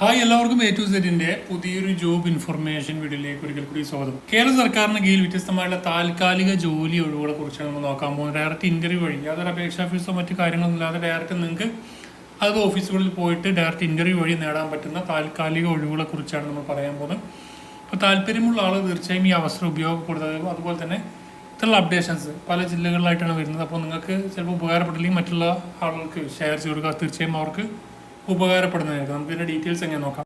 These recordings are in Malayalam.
ഹായ് എല്ലാവർക്കും എ ടു സെറ്റിന്റെ പുതിയൊരു ജോബ് ഇൻഫർമേഷൻ വീഡിയോയിലേക്ക് ഒരിക്കൽ കൂടി സ്വാഗതം. കേരള സർക്കാരിന് കീഴിൽ വ്യത്യസ്തമായുള്ള താൽക്കാലിക ജോലി ഒഴിവുകളെ കുറിച്ച് നമ്മൾ നോക്കാൻ പോകുന്നത്. ഡയറക്റ്റ് ഇന്റർവ്യൂ വഴി യാതൊരു അപേക്ഷാ ഫീസോ മറ്റു കാര്യങ്ങളൊന്നും ഇല്ലാതെ ഡയറക്റ്റ് നിങ്ങൾക്ക് അത് ഓഫീസുകളിൽ പോയിട്ട് ഡയറക്റ്റ് ഇന്റർവ്യൂ വഴി നേടാൻ പറ്റുന്ന താൽക്കാലിക ഒഴിവുകളെ കുറിച്ചാണ് നമ്മൾ പറയാൻ പോകുന്നത്. അപ്പോൾ താല്പര്യമുള്ള ആൾ തീർച്ചയായും ഈ അവസരം ഉപയോഗപ്പെടുത്തുക അതുപോലെ തന്നെ ഇത്തരമുള്ള അപ്ഡേഷൻസ് പല ജില്ലകളിലായിട്ടാണ് വരുന്നത്. അപ്പോൾ നിങ്ങൾക്ക് ചിലപ്പോൾ ഉപകാരപ്പെട്ടില്ലെങ്കിൽ മറ്റുള്ള ആളുകൾക്ക് ഷെയർ ചെയ്ത് കൊടുക്കുക. തീർച്ചയായും അവർക്ക് ഉപകാരപ്പെടുന്നതായിരിക്കും. നമുക്ക് ഇതിന്റെ ഡീറ്റെയിൽസ് എങ്ങനെ നോക്കാം?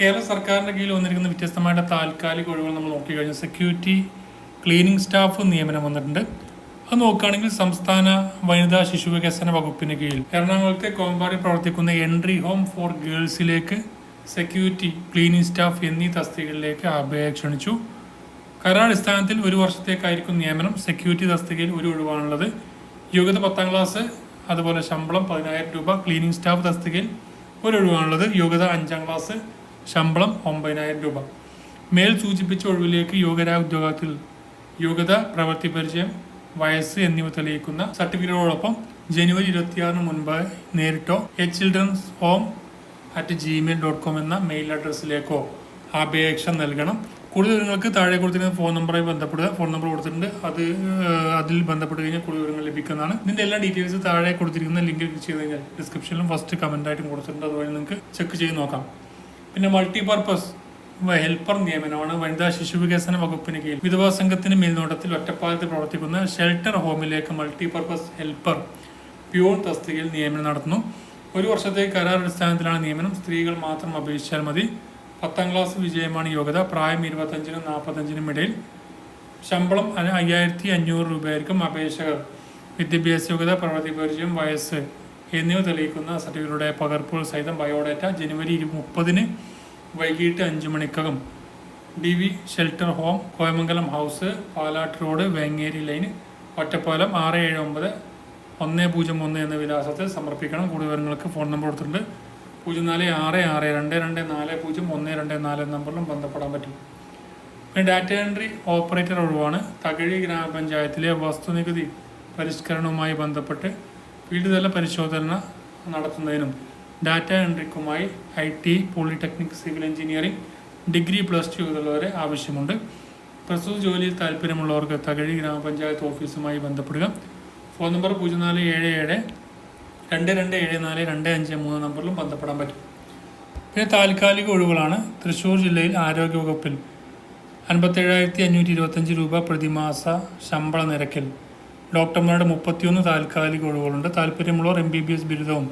കേരള സർക്കാരിന്റെ കീഴിൽ വന്നിരിക്കുന്ന വ്യത്യസ്തമായിട്ട് താൽക്കാലിക ഒഴിവുകൾ നമ്മൾ നോക്കിക്കഴിഞ്ഞാൽ സെക്യൂരിറ്റി ക്ലീനിങ് സ്റ്റാഫ് നിയമനം വന്നിട്ടുണ്ട്. അത് നോക്കുകയാണെങ്കിൽ സംസ്ഥാന വനിതാ ശിശു വികസന വകുപ്പിന് കീഴിൽ എറണാകുളത്തെ കോമ്പാടി പ്രവർത്തിക്കുന്ന എൻട്രി ഹോം ഫോർ ഗേൾസിലേക്ക് സെക്യൂരിറ്റി ക്ലീനിങ് സ്റ്റാഫ് എന്നീ തസ്തികകളിലേക്ക് അപേക്ഷ കരാടിസ്ഥാനത്തിൽ ഒരു വർഷത്തേക്കായിരിക്കും നിയമനം. സെക്യൂരിറ്റി തസ്തികയിൽ ഒരു ഒഴിവാണുള്ളത്. യോഗ്യത പത്താം ക്ലാസ് അതുപോലെ ശമ്പളം പതിനായിരം രൂപ. ക്ലീനിങ് സ്റ്റാഫ് തസ്തികയിൽ ഒരു ഒഴിവാണുള്ളത്. യോഗ്യത അഞ്ചാം ക്ലാസ് ശമ്പളം ഒമ്പതിനായിരം രൂപ. മേൽ സൂചിപ്പിച്ച ഒഴിവിലേക്ക് യോഗ്യരായ ഉദ്യോഗത്തിൽ യോഗ്യത പ്രവൃത്തി പരിചയം വയസ്സ് എന്നിവ തെളിയിക്കുന്ന സർട്ടിഫിക്കറ്റുകളോടൊപ്പം ജനുവരി ഇരുപത്തിയാറിന് മുൻപ് നേരിട്ടോ A children's home at gmail dot com mail mail അഡ്രസ്സിലേക്കോ അപേക്ഷ നൽകണം. കൂടുതൽ വിവരങ്ങൾക്ക് താഴെ കൊടുത്തിരുന്ന ഫോൺ നമ്പറായി ബന്ധപ്പെടുക. ഫോൺ നമ്പർ കൊടുത്തിട്ടുണ്ട്. അത് അതിൽ ബന്ധപ്പെട്ട് കഴിഞ്ഞാൽ കൂടുതൽ വിവരങ്ങൾ ലഭിക്കുന്നതാണ്. ഇതിന്റെ എല്ലാ ഡീറ്റെയിൽസ് താഴെ കൊടുത്തിരിക്കുന്ന ലിങ്കിൽ ക്ലിക്ക് ചെയ്ത് കഴിഞ്ഞാൽ ഡിസ്ക്രിപ്ഷനിലും ഫസ്റ്റ് കമന്റ് ആയിട്ടും കൊടുത്തിട്ടുണ്ട്. അതുവഴി നിങ്ങൾക്ക് ചെക്ക് ചെയ്ത് നോക്കാം. പിന്നെ മൾട്ടി പർപ്പസ് ഹെൽപ്പർ നിയമനമാണ് വനിതാ ശിശു വികസന വകുപ്പിന് കീഴിൽ. വിധവാ സംഘത്തിന് മേൽനോട്ടത്തിൽ ഒറ്റപ്പാലത്ത് പ്രവർത്തിക്കുന്ന ഷെൽട്ടർ ഹോമിലേക്ക് മൾട്ടിപർപ്പസ് ഹെൽപ്പർ പ്യൂൺ തസ്തികയിൽ നിയമനം നടത്തുന്നു. ഒരു വർഷത്തെ കരാർ അടിസ്ഥാനത്തിലാണ് നിയമനം. സ്ത്രീകൾ മാത്രം അപേക്ഷിച്ചാൽ മതി. പത്താം ക്ലാസ് വിജയമാണ് യോഗ്യത. പ്രായം ഇരുപത്തഞ്ചിനും നാൽപ്പത്തഞ്ചിനും ഇടയിൽ ശമ്പളം അയ്യായിരത്തി അഞ്ഞൂറ് രൂപയായിരിക്കും അപേക്ഷകർ. വിദ്യാഭ്യാസ യോഗ്യത പ്രവൃത്തി പരിചയം വയസ്സ് എന്നിവ തെളിയിക്കുന്ന സർട്ടിഫിക്കറ്റുകളുടെ പകർപ്പുകൾ സഹിതം ബയോഡേറ്റ ജനുവരി മുപ്പതിന് വൈകിട്ട് അഞ്ച് മണിക്കകം. D V shelter home Koyamangalam house Palatt road Vengeri lane Ottapalam ആറ് ഏഴ് ഒമ്പത് ഒന്ന് പൂജ്യം ഒന്ന് എന്ന വിലാസത്തിൽ സമർപ്പിക്കണം. കൂടുതൽ വിവരങ്ങൾക്ക് ഫോൺ നമ്പർ കൊടുത്തിട്ടുണ്ട്. പൂജ്യം നാല് ആറ് ആറ് രണ്ട് രണ്ട് നാല് പൂജ്യം ഒന്ന് രണ്ട് നാല് നമ്പറിലും ബന്ധപ്പെടാൻ പറ്റും. ഡാറ്റ എൻട്രി ഓപ്പറേറ്റർ ഒഴിവാണ്. തകഴി ഗ്രാമപഞ്ചായത്തിലെ വസ്തുനികുതി പരിഷ്കരണവുമായി ബന്ധപ്പെട്ട് ഫീൽഡ് തല പരിശോധന നടത്തുന്നതിനും data എൻട്രിക്കുമായി I T polytechnic civil engineering degree plus two ഉള്ളവരെ ആവശ്യമുണ്ട്. പ്രസ്തുത ജോലിയിൽ താല്പര്യമുള്ളവർക്ക് തകഴി ഗ്രാമപഞ്ചായത്ത് ഓഫീസുമായി ബന്ധപ്പെടുക. ഫോൺ നമ്പർ പൂജ്യം നാല് ഏഴ് ഏഴ് രണ്ട് രണ്ട് ഏഴ് നാല് രണ്ട് അഞ്ച് മൂന്ന് നമ്പറിലും ബന്ധപ്പെടാൻ പറ്റും. പിന്നെ താൽക്കാലിക ഒഴിവുകളാണ്. തൃശ്ശൂർ ജില്ലയിൽ ആരോഗ്യവകുപ്പിൽ അൻപത്തേഴായിരത്തി അഞ്ഞൂറ്റി ഇരുപത്തഞ്ച് രൂപ പ്രതിമാസ ശമ്പള നിരക്കിൽ. ഡോക്ടർമാരുടെ മുപ്പത്തിയൊന്ന് താൽക്കാലിക ഒഴിവുകളുണ്ട്. താല്പര്യമുള്ളവർ എം ബി ബി എസ് ബിരുദവും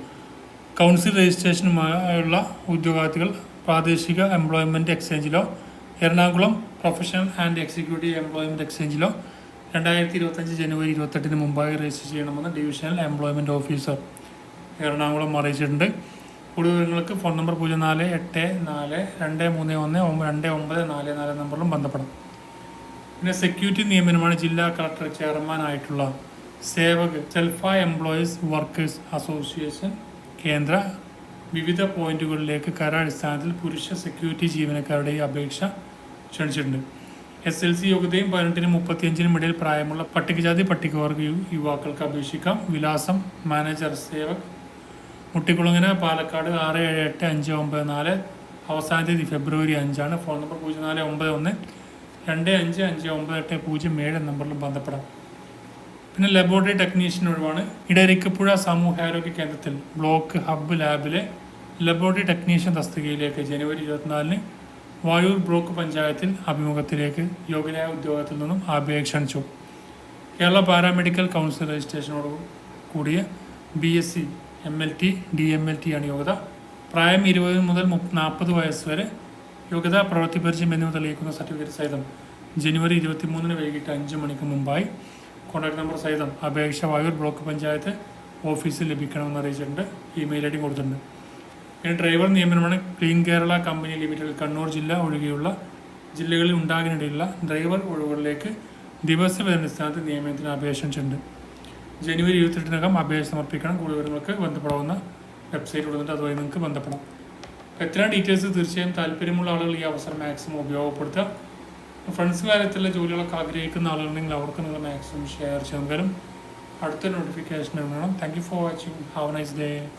കൗൺസിൽ രജിസ്ട്രേഷനുമായുള്ള ഉദ്യോഗാർത്ഥികൾ പ്രാദേശിക employment എക്സ്ചേഞ്ചിലോ Ernakulam professional and executive employment എക്സ്ചേഞ്ചിലോ രണ്ടായിരത്തി ഇരുപത്തഞ്ച് ജനുവരി ഇരുപത്തെട്ടിന് മുമ്പായി രജിസ്റ്റർ ചെയ്യണമെന്ന് ഡിവിഷണൽ എംപ്ലോയ്മെന്റ് ഓഫീസർ എറണാകുളം അറിയിച്ചിട്ടുണ്ട്. കൂടുതൽ വിവരങ്ങൾക്ക് ഫോൺ നമ്പർ പൂജ്യം നാല് എട്ട് നാല് രണ്ട് മൂന്ന് ഒന്ന് രണ്ട് ഒമ്പത് നാല് നാല് നമ്പറിലും ബന്ധപ്പെടാം. പിന്നെ സെക്യൂരിറ്റി നിയമനമാണ് ജില്ലാ collector ചെയർമാനായിട്ടുള്ള Sevak self employees workers association കേന്ദ്ര വിവിധ പോയിന്റുകളിലേക്ക് കരാടിസ്ഥാനത്തിൽ പുരുഷ സെക്യൂരിറ്റി ജീവനക്കാരുടെ അപേക്ഷ ക്ഷണിച്ചിട്ടുണ്ട്. എസ് എൽ സി യോഗ്യതയും പതിനെട്ടിനും മുപ്പത്തിയഞ്ചിനും ഇടയിൽ പ്രായമുള്ള പട്ടികജാതി പട്ടികവർഗ യുവാക്കൾക്ക് അപേക്ഷിക്കാം. വിലാസം മാനേജർ സേവക് മുട്ടിക്കുളങ്ങര പാലക്കാട് ആറ് ഏഴ് എട്ട് അഞ്ച് ഒമ്പത് നാല്. അവസാന തീയതി ഫെബ്രുവരി അഞ്ചാണ്. ഫോൺ നമ്പർ പൂജ്യം നാല് ഒമ്പത് ഒന്ന് രണ്ട് അഞ്ച് അഞ്ച് ഒമ്പത് എട്ട് പൂജ്യം ഏഴ് നമ്പറിലും ബന്ധപ്പെടാം. പിന്നെ ലബോറട്ടറി ടെക്നീഷ്യൻ ഒഴിവാണ്. ഇടരിക്കപ്പുഴ സാമൂഹ്യാരോഗ്യ കേന്ദ്രത്തിൽ ബ്ലോക്ക് ഹബ്ബ് ലാബിലെ ലബോറട്ടറി ടെക്നീഷ്യൻ തസ്തികയിലേക്ക് ജനുവരി ഇരുപത്തിനാലിന് വായൂർ ബ്ലോക്ക് പഞ്ചായത്തിൽ അഭിമുഖത്തിലേക്ക് യോഗ്യനായ ഉദ്യോഗത്തിൽ നിന്നും അപേക്ഷ കേരള പാരാമെഡിക്കൽ കൗൺസിൽ രജിസ്ട്രേഷനോട് കൂടിയ B S C M L T D M L T ആണ് യോഗ്യത. പ്രായം ഇരുപത് മുതൽ നാൽപ്പത് വയസ്സ് വരെ യോഗ്യത പ്രവൃത്തി പരിചയം എന്നിവ തെളിയിക്കുന്ന സർട്ടിഫിക്കറ്റ് സഹിതം ജനുവരി ഇരുപത്തി മൂന്നിന് വൈകിട്ട് അഞ്ച് മണിക്ക് മുമ്പായി കോൺടാക്ട് നമ്പർ സഹിതം അപേക്ഷ വായൂർ ബ്ലോക്ക് പഞ്ചായത്ത് ഓഫീസിൽ ലഭിക്കണമെന്ന് അറിയിച്ചിട്ടുണ്ട്. ഇമെയിൽ ഐ ഡി കൊടുത്തിട്ടുണ്ട്. പിന്നെ driver നിയമനമാണ് clean Kerala company limited Kannur ജില്ല ഒഴികെയുള്ള ജില്ലകളിൽ ഉണ്ടാകാനിടയുള്ള ഡ്രൈവർ ഒഴിവുകളിലേക്ക് ദിവസവേതനസ്ഥാനത്ത് നിയമനത്തിന് അപേക്ഷിച്ചിട്ടുണ്ട് ജനുവരി ഇരുപത്തെട്ടിനകം അപേക്ഷ സമർപ്പിക്കണം. കൂടുതൽ വിവരങ്ങൾക്ക് ബന്ധപ്പെടാവുന്ന വെബ്സൈറ്റ് കൊടുത്തിട്ട് അതുവഴി നിങ്ങൾക്ക് ബന്ധപ്പെടാം. എത്ര ഡീറ്റെയിൽസ്? തീർച്ചയായും താല്പര്യമുള്ള ആളുകൾ ഈ അവസരം മാക്സിമം ഉപയോഗപ്പെടുത്തുക. ഫ്രണ്ട്സ് കാര്യത്തിലുള്ള ജോലികളൊക്കെ ആഗ്രഹിക്കുന്ന ആളുകളുണ്ടെങ്കിൽ അവർക്ക് നിങ്ങൾ മാക്സിമം ഷെയർ ചെയ്യാൻ വരും. അടുത്ത നോട്ടിഫിക്കേഷൻ വേണം. Thank you for watching have nice day